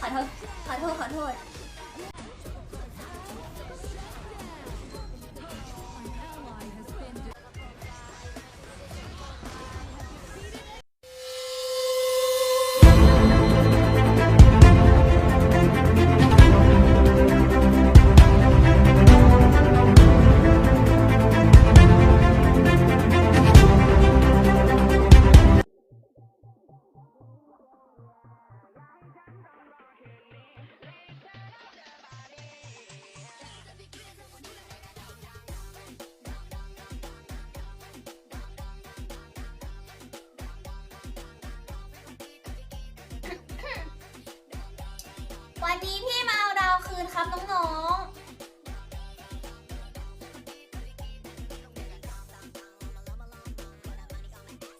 ขอโทษ ขอโทษ ขอโทษ วันนี้พี่มาเอาดาวคืนครับน้องๆ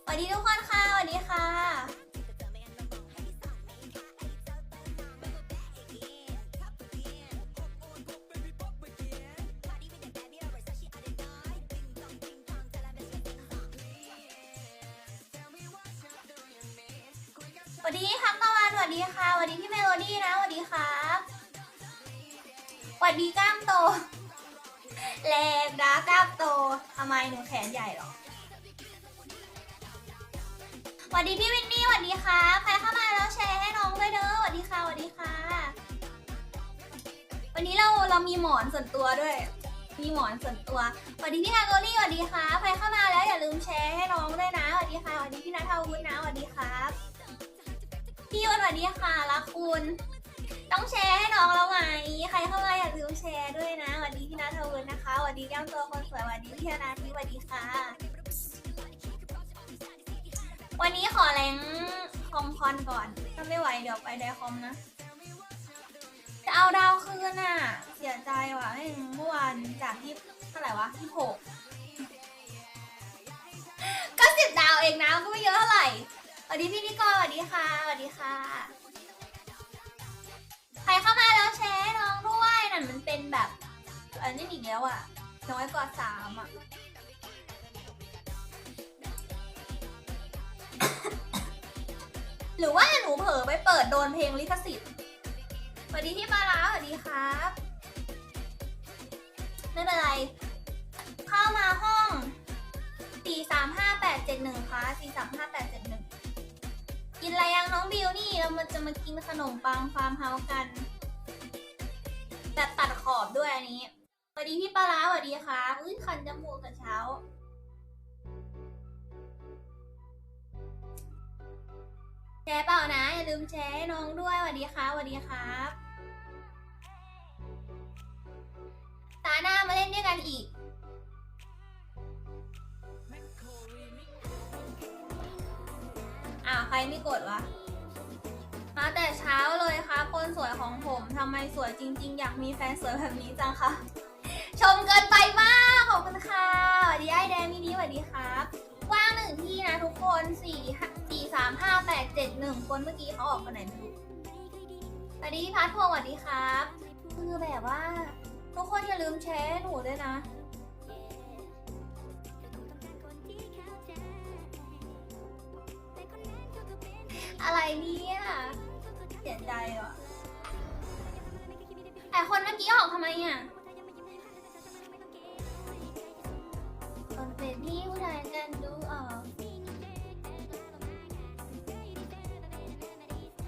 สวัสดีทุกคน วันนี้เราเรามีหมอนส่วนตัวด้วย มีหมอนส่วนตัวสวัสดีพี่ฮาโกลี่สวัสดีค่ะใครเข้ามาแล้วอย่าลืมแชร์ให้น้องด้วยนะสวัสดีค่ะสวัสดีพี่นัทวุฒนะสวัสดีครับพี่ยนสวัสดีค่ะรักคุณ ต้องแชร์ให้น้องแล้วไหมใครเข้ามาอย่าลืมแชร์ด้วยนะสวัสดีพี่นัทวุฒนะคะสวัสดีแก้มตัวคนสวยสวัสดีพี่นาทิพย์สวัสดีค่ะ วันนี้ขอแรงคอมคอนก่อน ถ้าไม่ไหวเดี๋ยวไปไดคอมนะ จะเอาดาวคืนอะ เสียใจว่ะเมื่อวานจากที่เท่าไหร่วะที่หกก็สิบดาวเองนะก็ไม่เยอะเท่าไหร่สวัสดีพี่นิกรสวัสดีค่ะสวัสดีค่ะ ใครเข้ามาแล้วแชร์น้องด้วยนั่นมันเป็นแบบอันนี้อีกแล้วอะน้อยกว่าสามอะหรือว่าหนูเผลอไปเปิดโดนเพลงลิขสิทธิ์ วัสดีพี่มาลาสวัสดีครับ ไม่เป็นไร เข้ามาห้องสี่สามห้าแปดเจ็ดหนึ่งค่ะสี่สามห้าแปดเจ็ดหนึ่งกินอะไรยังน้องบิวนี่ เรามาจะมากินขนมปังฟาร์มเฮาส์กันแบบตัดขอบด้วยอันนี้สวัสดีพี่ปลาร้าสวัสดีค่ะอุ้ยคันจมูกแต่เช้า แชร์เปล่านะ อย่าลืมแชร์ให้น้องด้วยสวัสดีค่ะสวัสดีครับ ด้วยกันอีก อ้าว ใครไม่กดวะ มาแต่เช้าเลยค่ะ คนสวยของผมทำไมสวยจริง ๆ อยากมีแฟนสวยแบบนี้จังคะ ชมเกินไปมาก ขอบคุณค่ะสวัสดีไอแดงมินิสวัสดีครับว่างหนึ่งที่นะทุกคนสี่สี่สามห้าแปดเจ็ดหนึ่งคนเมื่อกี้เขาออกไปไหนไม่รู้สวัสดีพี่พัทพงศ์สวัสดีครับ คือแบบว่า ทุกคนอย่าลืมแชร์หนูด้วยนะ อะไรเนี่ยเสียใจว่ะแต่คนเมื่อกี้ออกทำไมอะคนเป็นพี่ผู้ชายกันดูออก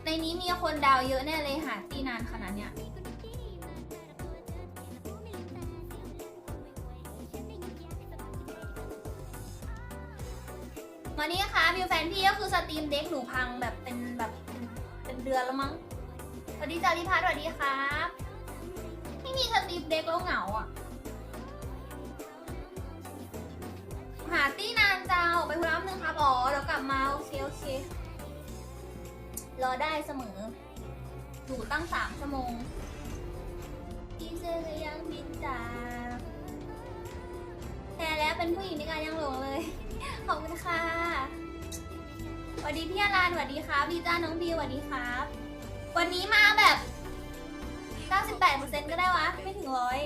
ในนี้มีคนดาวเยอะแน่เลยหาตีนานขนาดเนี้ย วันนี้นะคะวิวแฟนพี่ก็คือสตรีมเด็กหนูพังแบบเป็นแบบเป็นเดือนแล้วมั้งสวัสดีจาริพัฒน์สวัสดีครับไม่มีสตรีมเด็กแล้วเหงาอะหาตี้นานจ้าออกไปคุยน้ำหนึ่งครับอ๋อเดี๋ยวกลับมาโอเคโอเครอได้เสมออยู่ตั้งสามชั่วโมงพี่เจอเลยยังบินจ้าแพ้แล้วเป็นผู้หญิงในการยังหลงเลย ขอบคุณค่ะสวัสดีพี่อารันสวัสดีครับดีจ้าน้องบีสวัสดีครับ วันนี้มาแบบ 98%ก็ได้วะ ไม่ถึงร้อย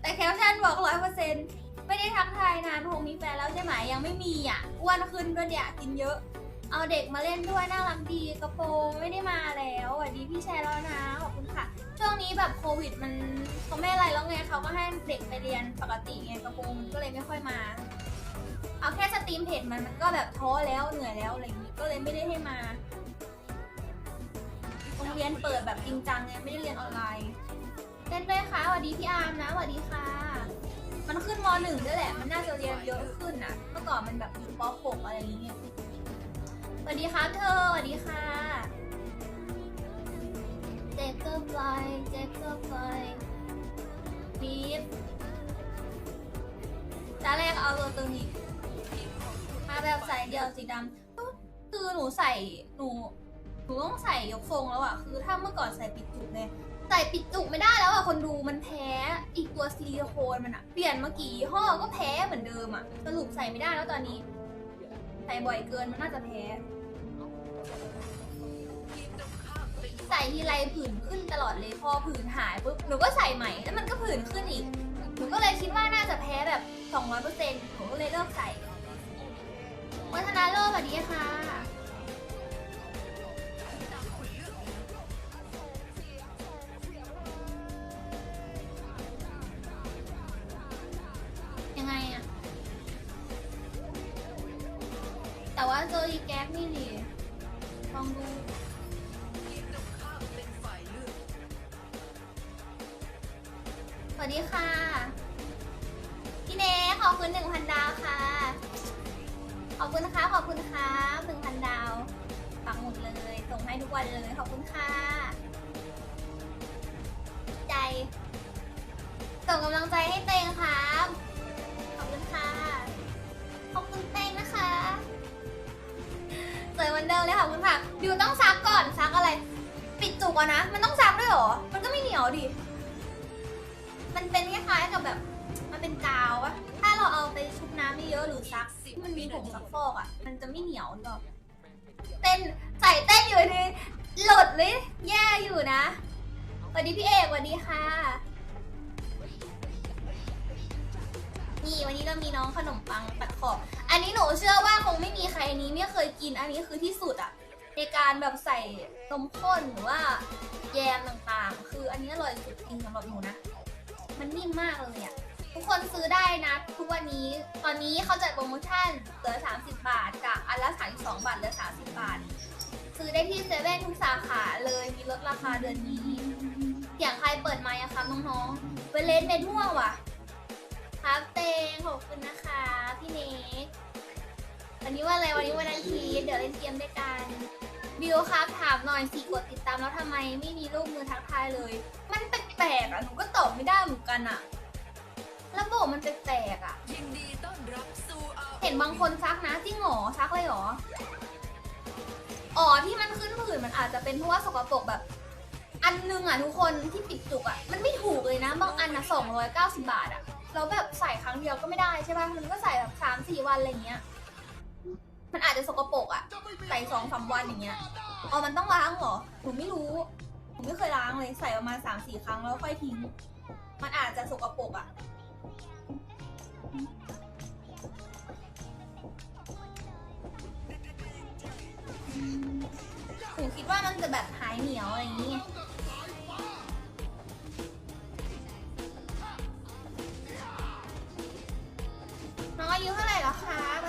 แต่แคปชั่นบอกร้อยเปอร์เซ็นต์ไม่ได้ทักทายนานคงมีแฟนแล้วใช่ไหมยังไม่มีอะอ้วนขึ้นด้วยเนี่ยกินเยอะ เอาเด็กมาเล่นด้วยน่ารักดีกระโปรงไม่ได้มาแล้วสวัสดีพี่แชร์แล้วนะขอบคุณค่ะ ช่วงนี้แบบโควิดมันเขาไม่อะไรแล้วไงเขาก็ให้เด็กไปเรียนปกติไงกระโปรงมันก็เลยไม่ค่อยมา เอาแค่สตรีมเพจมันมันก็แบบท้อแล้วเหนื่อยแล้วอะไรอย่างนี้ก็เลยไม่ได้ให้มาโรงเรียนเปิดแบบจริงจังไงไม่ได้เรียนออนไลน์เล่นด้วยค่ะสวัสดีพี่อาร์มนะสวัสดีค่ะ มันขึ้นมหนึ่งด้วยแหละ มันน่าจะเรียนเยอะขึ้นอะเมื่อก่อนมันแบบอยู่ปหกอะไรอย่างเงี้ยสวัสดีครับเธอสวัสดีค่ะเจเกอร์ไฟเจเกอร์ไฟบีฟจ้าแรกเอาตัวตึงอีก แบบใส่เดียวสีดำก็คือหนูใส่หนูหนูต้องใส่ยกทรงแล้วอะคือถ้าเมื่อก่อนใส่ปิดจุกไงใส่ปิดจุกไม่ได้แล้วอะคนดูมันแพ้อีกตัวซิลิโคนมันอะเปลี่ยนมากี่ยี่ห้อก็แพ้เหมือนเดิมอะสรุปใส่ไม่ได้แล้วตอนนี้ ใส่บ่อยเกินมันน่าจะแพ้ ใส่ทีไรผื่นขึ้นตลอดเลยพอผื่นหายปุ๊บหนูก็ใส่ใหม่แล้วมันก็ผื่นขึ้นอีกหนูก็เลยคิดว่าน่าจะแพ้แบบ200%หนูก็เลยเลิกใส่ วัฒนาโลสวัสดีค่ะ ยังไงอะแต่ว่าเจออีแก๊กนี่ดิลองดู เหมือเดิมเลยค่ะคุณค่ะดิวต้องซักก่อนซักอะไร ปิดจุกอะนะ มันต้องซักด้วยเหรอ มันก็ไม่เหนียวดิ มันเป็นคล้ายๆกับแบบ มันเป็นกาวอะถ้าเราเอาไปชุบน้ำเยอะๆหรือซักที่มันมีผงซักฟอกอะมันจะไม่เหนียวหรอกเต้นใส่เต้นอยู่ดีหลุดเลยแย่อยู่นะสวัสดีพี่เอกสวัสดีค่ะ นี่วันนี้เรามีน้องขนมปังปัดขอบ อันนี้หนูเชื่อว่าคงไม่มีใครอันนี้ไม่เคยกิน อันนี้คือที่สุดอะในการแบบใส่นมข้นหรือว่าแยมต่างๆ คืออันนี้อร่อยสุดจริงสำหรับหนูนะ มันนิ่มมากเลยอะทุกคนซื้อได้นะทุกวันนี้ ตอนนี้เขาจัดโปรโมชั่นเหลือ 30 บาท จากอันละ32บาทเหลือ 30 บาท ซื้อได้ที่เซเว่นทุกสาขาเลยมีลดราคาเดือนนี้อย่างใครเปิดไมค์อะคะน้องๆเวเลนเม็ดม่วงว่ะ ครับเตงขอบคุณนะคะ พี่เนกวันนี้ว่าอะไรวันนี้วันอาทิตย์เดี๋ยวเล่นเกมด้วยกันบิวครับถามหน่อยสิกดติดตามแล้วทำไมไม่มีรูปมือทักทายเลย มันแปลกๆอะหนูก็ตอบไม่ได้เหมือนกันอะระบบมันแปลกๆอะยินดีต้อนรับสู่ ROV เห็นบางคนซักนะจริงเหรอซักเลยเหรออ๋อที่มันขึ้นผื่นมันอาจจะเป็นเพราะว่าสกปรกแบบ อันนึงอะทุกคนที่ปิดจุกอะมันไม่ถูกเลยนะบางอันอะสองร้อยเก้าสิบาทอะแล้วแบบใส่ครั้งเดียวก็ไม่ได้ใช่ป่ะมันก็ใส่แบบสามสี่วันอะไรเงี้ย มันอาจจะสกปรกอะใส่สองสามวันอย่างเงี้ยอ๋อมันต้องล้างเหรอหนูไม่รู้หนูไม่เคยล้างเลยใส่ประมาณสามสี่ครั้งแล้วค่อยทิ้ง มันอาจจะสกปรกอะหนูคิดว่ามันจะแบบหายเหนียวอะไรอย่างนี้ไง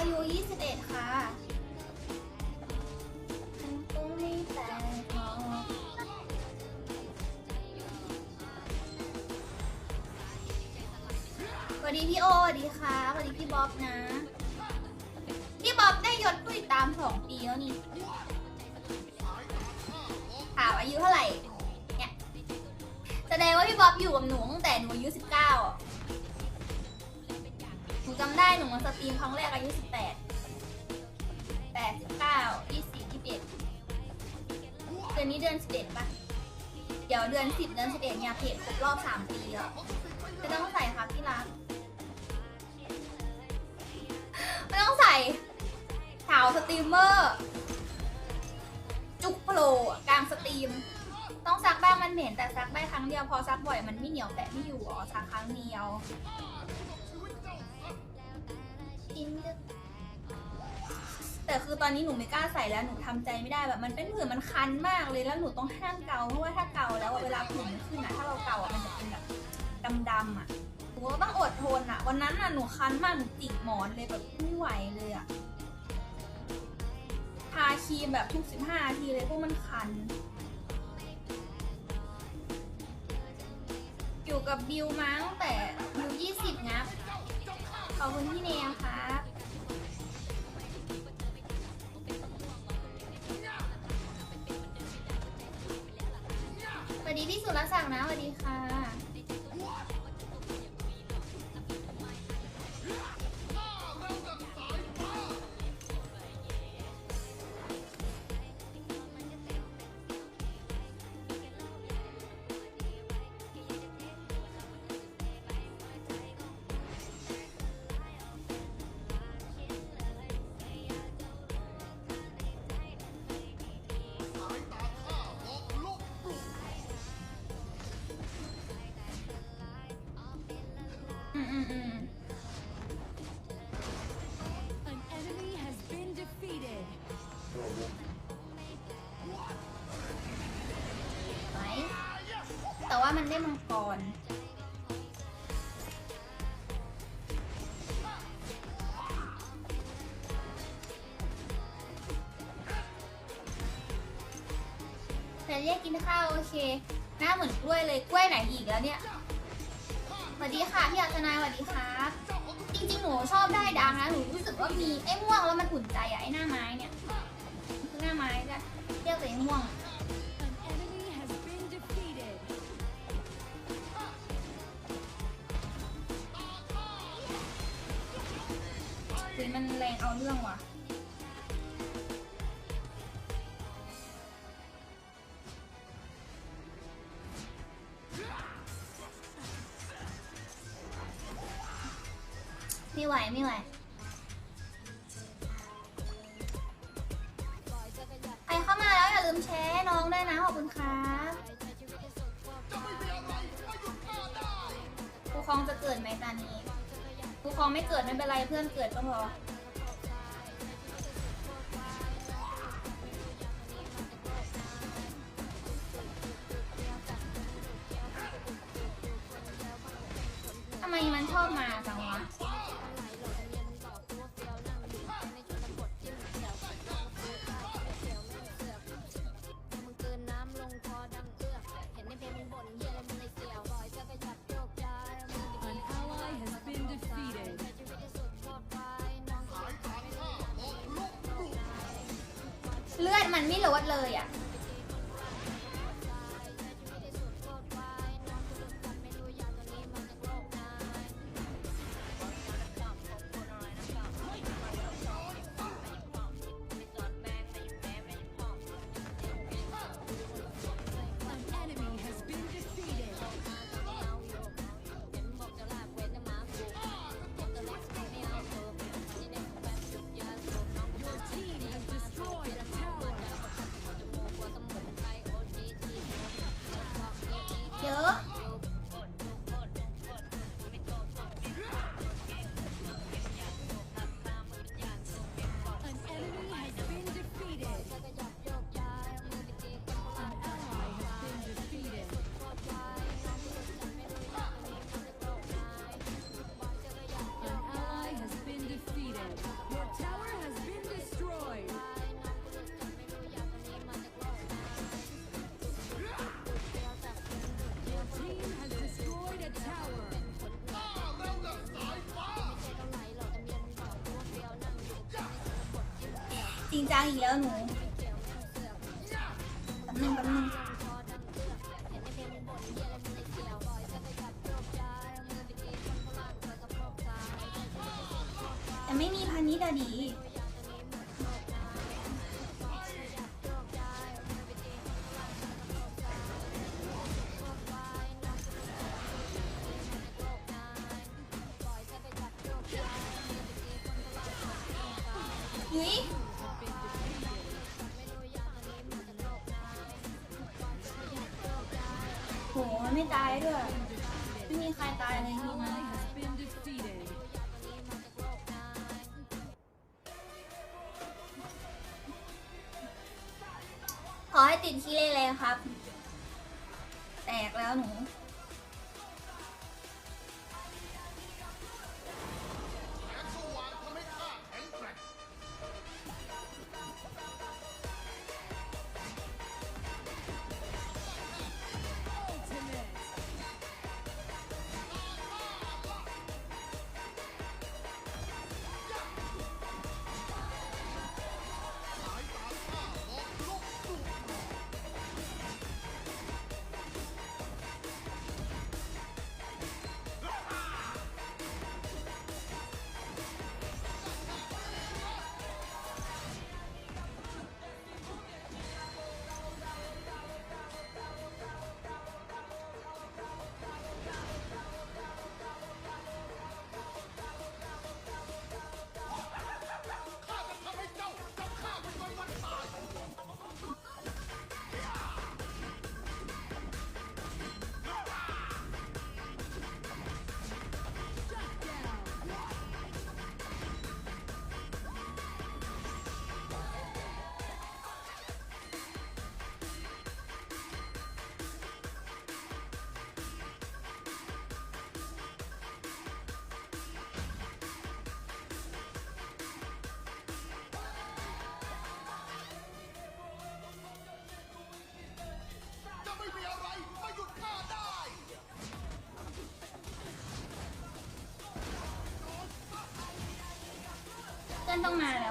อายุ 21 ค่ะฉันคงไม่แตกหรอสวัสดีพี่โอสวัสดีค่ะสวัสดีพี่บ๊อบนะ พี่บ๊อบได้ยศผู้ติดตามสองปีแล้วนี่ถามอายุเท่าไหร่ เนี่ย แสดงว่าพี่บ๊อบอยู่กับหนูตั้งแต่หนูอายุสิบเก้า นูจำได้หนูมาสตรีมครั้งแรกอายุสิบแปดแปดสิบเก้ายี่สิบยี่สิบเอ็ดเดือนนี้เดือนสิบเอ็ดปะเดี๋ยวเดือนสิบเดือนสิบเอ็ดเนี่ยเพจครบรอบสามปีแล้วไม่ต้องใส่ครับที่รักไม่ต้องใส่สาวสตรีมเมอร์ จุกโผล่กลางสตรีม ต้องซักบ้างมันเหม็นแต่ซักได้ครั้งเดียวพอซักบ่อยมันไม่เหนียวแตะไม่อยู่อ๋อซักครั้งเดียว กินเยอะแตแต่คือตอนนี้หนูไม่กล้าใส่แล้วหนูทำใจไม่ได้แบบมันเป็นผื่นมันคันมากเลยแล้วหนูต้องห้ามเกาเพราะว่าถ้าเกาแล้วอะเวลาผื่นมันขึ้นอะถ้าเราเกาอะมันจะเป็นแบบดำๆอะหนูก็ต้องอดทนอะวันนั้นอะหนูคันมากหนูจิกหมอนเลยแบบไม่ไหวเลยอะทาครีมแบบทุกสิบห้านาทีเลยเพวกมันคัน อยู่กับบิวมาตั้งแต่บิวยี่สิบนะ ขอบคุณพี่เนมครับสวัสดีพี่สุรศักดิ์นะสวัสดีค่ะ มันได้มังกร แต่เรียกกินข้าวโอเค หน้าเหมือนกล้วยเลยกล้วยไหนอีกแล้วเนี่ยสวัสดีค่ะพี่อัศนายสวัสดีครับจริงๆหนูชอบได้ดังนะหนูรู้สึกว่ามีไอ้ม่วงแล้วมันอุ่นใจอะไอ้หน้าไม้เนี่ยคือหน้าไม้จะเรียกตัวเองม่วง คือมันแรงเอาเรื่องว่ะ ไม่ไหวไม่ไหว ใครเข้ามาแล้วอย่าลืมแชร์ให้น้องด้วยนะ ขอบคุณครับครูครองจะเกิดไหมตอนนี้ ครูครองไม่เกิดไม่เป็นไรเพื่อนเกิดก็พอ จริงจังอีกแล้วหนูแป๊บนึงแป๊บนึงแต่ไม่มีพันนิดอะดียุ้ ตายด้วยไม่มีใครตายในที่นี้นะขอให้ติดที่เล่เลยครับ แตกแล้วหนู ต้องมาแล้ว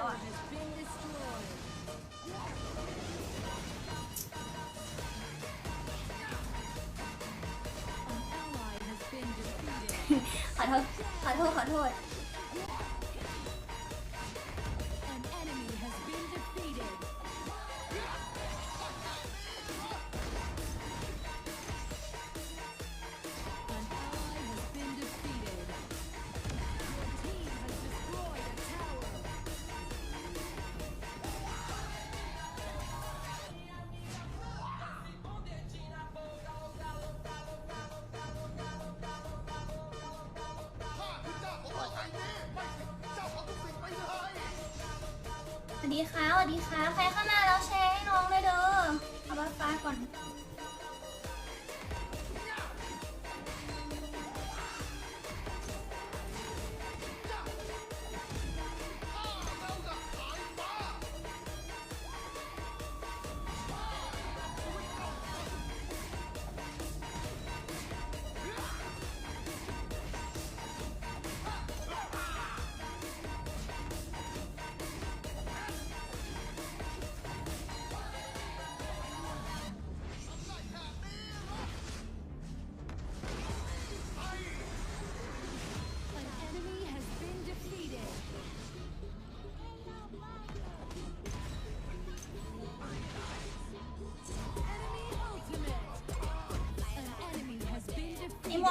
วัสดีค่ะสวัสดีค่ะ ใครเข้ามาแล้วแชร์ให้น้องเลยเด้อเอาบัฟฟ้าก่อน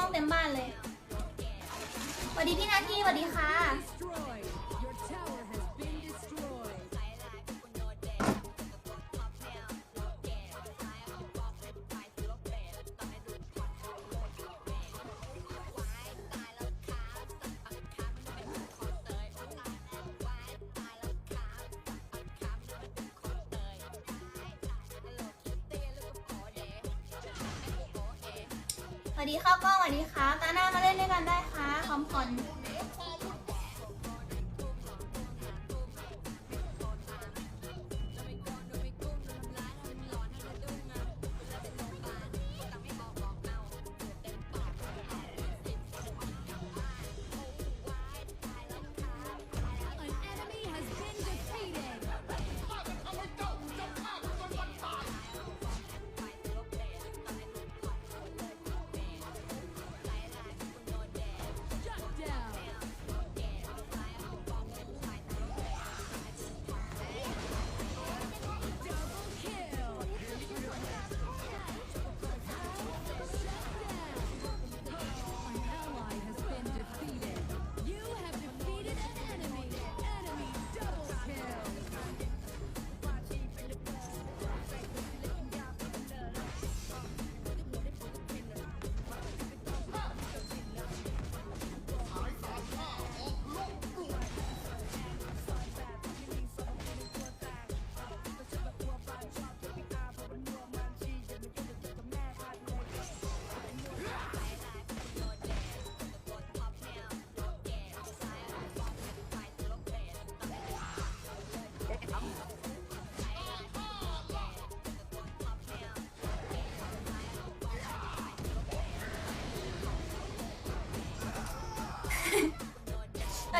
ม่วงเต็มบ้านเลยสวัสดีพี่นาทีสวัสดีค่ะ วัสดีข้าวกล้องสวัสดีค่ะตาหน้ามาเล่นด้วยกันได้ค่ะคอมพอน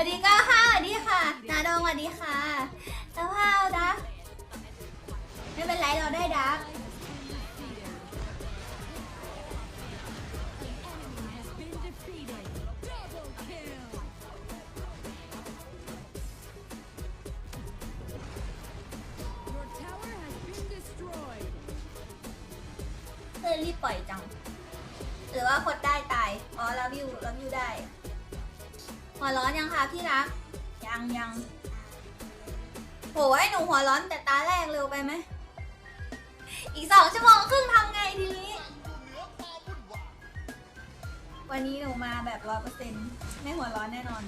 วัสดีก็ค่ะสวัสดีค่ะ นาดงสวัสดีค่ะสภาพดักไม่เป็นไรเราได้ดักเพื่อนรีบปล่อยจัง หรือว่าคนได้ตาย อ๋อรับวิวรับวิวได้ หัวร้อนยังคะพี่รัก ยังยังโหไอ้หนูหัวร้อนแต่ตาแรกเร็วไปไหม อีกสองชั่วโมงครึ่งทำไงทีนี้อยู่เหนือความวุ่นวายวันนี้หนูมาแบบร้อยเปอร์เซ็นต์ไม่หัวร้อนแน่นอน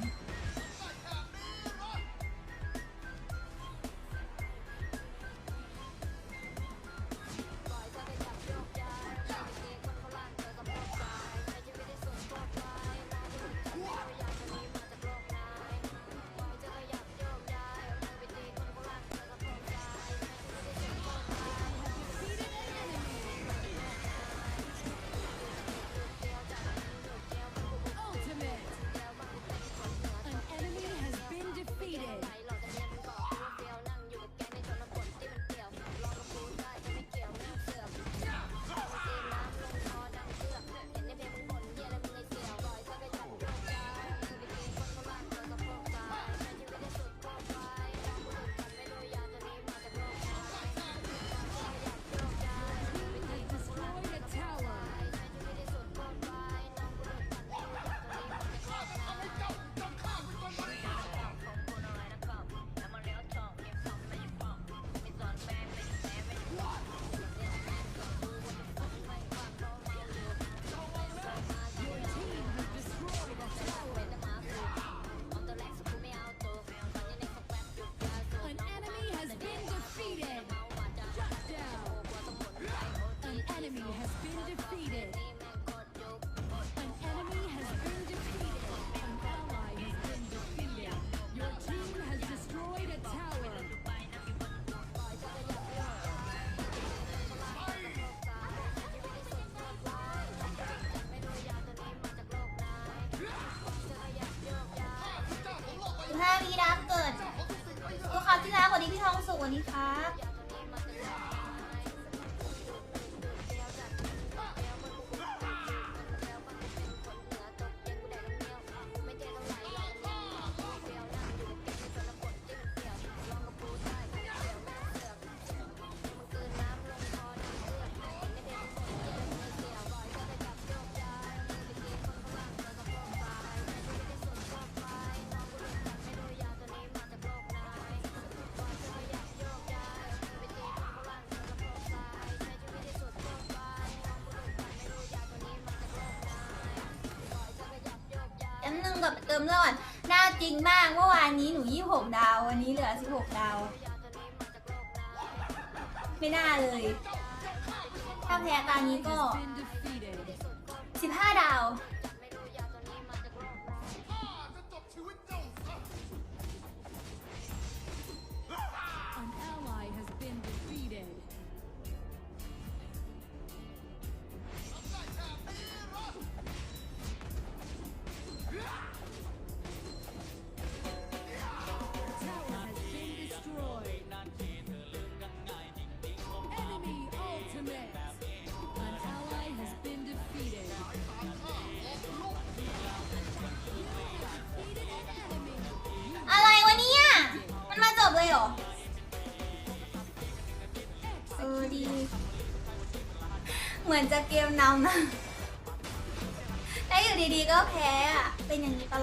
นึ่งกับเติมเลือดหน้าจริงมากเมื่อวานนี้หนู26ดาว วันนี้เหลือ16ดาว ไม่น่าเลย ถ้าแพ้ตอนนี้ก็ เหรอ เออดี เหมือนจะเกมนำนะ แล้วอยู่ดีๆก็แพ้อะเป็นอย่างนี้ตลอด